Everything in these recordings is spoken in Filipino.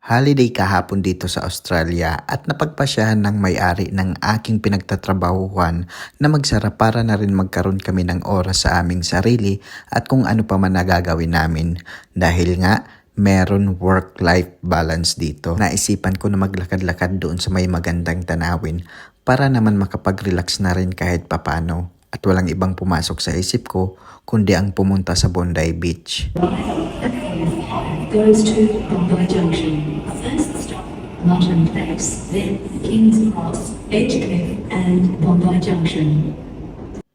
Holiday kahapon dito sa Australia at napagpasyahan ng may-ari ng aking pinagtatrabahuhan na magsara para na rin magkaroon kami ng oras sa aming sarili at kung ano pa man nagagawin namin. Dahil nga, meron work-life balance dito. Naisipan ko na maglakad-lakad doon sa may magandang tanawin para naman makapag-relax na rin kahit papano. At walang ibang pumasok sa isip ko kundi ang pumunta sa Bondi Beach. goes to Bondi Junction. First stop, Martin Place, then King's Cross, Edgecliff, and Bondi Junction.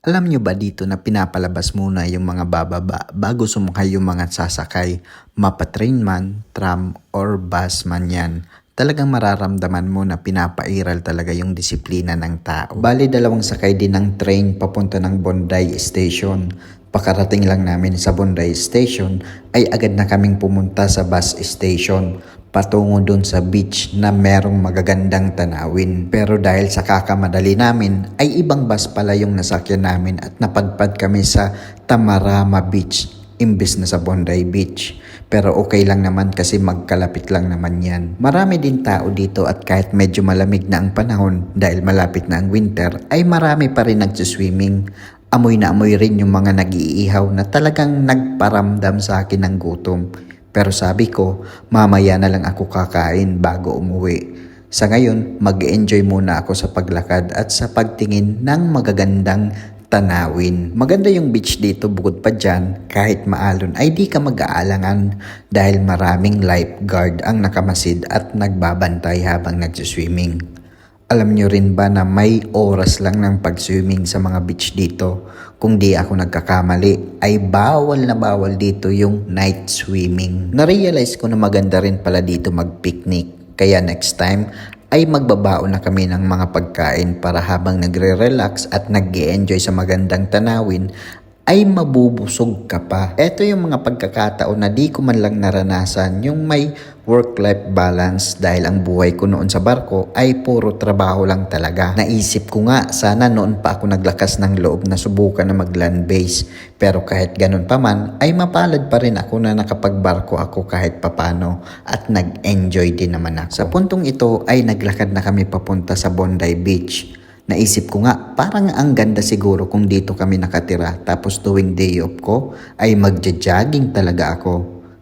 Alam nyo ba dito na pinapalabas muna yung mga bababa bago sumakay yung mga sasakay, mapatrain man, tram, or bus man yan. Talagang mararamdaman mo na pinapairal talaga yung disiplina ng tao. Bali dalawang sakay din ng train papunta ng Bondi Station. Pakarating lang namin sa Bondi Station ay agad na kaming pumunta sa bus station patungo dun sa beach na merong magagandang tanawin. Pero dahil sa kakamadali namin ay ibang bus pala yung nasakyan namin at napadpad kami sa Tamarama Beach imbes na sa Bondi Beach. Pero okay lang naman kasi magkalapit lang naman yan. Marami din tao dito at kahit medyo malamig na ang panahon dahil malapit na ang winter ay marami pa rin nagsiswimming. Amoy na amoy rin yung mga nag-iihaw na talagang nagparamdam sa akin ng gutom. Pero sabi ko, mamaya na lang ako kakain bago umuwi. Sa ngayon, mag-enjoy muna ako sa paglakad at sa pagtingin ng magagandang tanawin. Maganda yung beach dito bukod pa dyan, kahit maalon ay di ka mag-aalangan dahil maraming lifeguard ang nakamasid at nagbabantay habang nagsiswimming. Alam nyo rin ba na may oras lang ng pag-swimming sa mga beach dito? Kung di ako nagkakamali, ay bawal na bawal dito yung night swimming. Narealize ko na maganda rin pala dito mag-picnic. Kaya next time ay magbabaon na kami ng mga pagkain para habang nagre-relax at nag enjoy sa magandang tanawin ay mabubusog ka pa. Ito yung mga pagkakataon na di ko man lang naranasan yung may work-life balance dahil ang buhay ko noon sa barko ay puro trabaho lang talaga. Naisip ko nga sana noon pa ako naglakas ng loob na subukan na mag-land base. Pero kahit ganun pa man ay mapalad pa rin ako na nakapagbarko ako kahit papano at nag-enjoy din naman ako. Sa puntong ito ay naglakad na kami papunta sa Bondi Beach. Naisip ko nga, parang ang ganda siguro kung dito kami nakatira tapos tuwing day off ko ay magja-jogging talaga ako.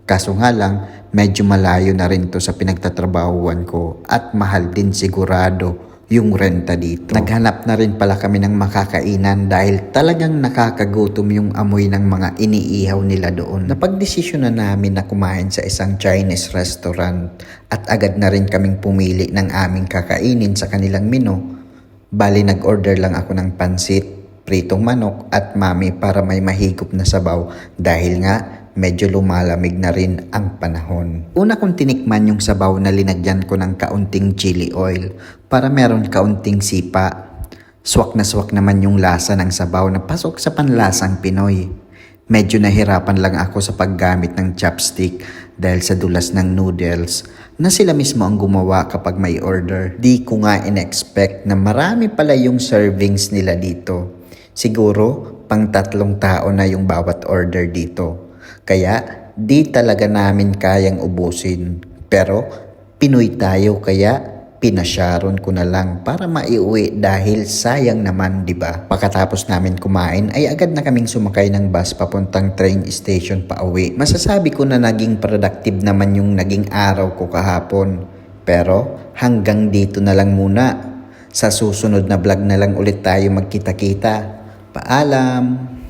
Kaso nga lang, medyo malayo na rin to sa pinagtatrabahuan ko at mahal din sigurado yung renta dito. Naghanap na rin pala kami ng makakainan dahil talagang nakakagutom yung amoy ng mga iniihaw nila doon. Napagdesisyon na namin na kumain sa isang Chinese restaurant at agad na rin kaming pumili ng aming kakainin sa kanilang menu. Bali nag-order lang ako ng pansit, pritong manok at mami para may mahigop na sabaw dahil nga medyo lumalamig na rin ang panahon. Una kong tinikman yung sabaw na linagyan ko ng kaunting chili oil para meron kaunting sipa. Swak na swak naman yung lasa ng sabaw na pasok sa panlasang Pinoy. Medyo nahirapan lang ako sa paggamit ng chopstick dahil sa dulas ng noodles na sila mismo ang gumawa kapag may order. Di ko nga in-expect na marami pala yung servings nila dito. Siguro, pang tatlong tao na yung bawat order dito. Kaya, di talaga namin kayang ubusin. Pero, Pinoy tayo kaya pinasyaron ko na lang para maiuwi dahil sayang naman, ba? Pagkatapos namin kumain ay agad na kaming sumakay ng bus papuntang train station pa uwi. Masasabi ko na naging productive naman yung naging araw ko kahapon. Pero hanggang dito na lang muna. Sa susunod na vlog na lang ulit tayo magkita-kita. Paalam!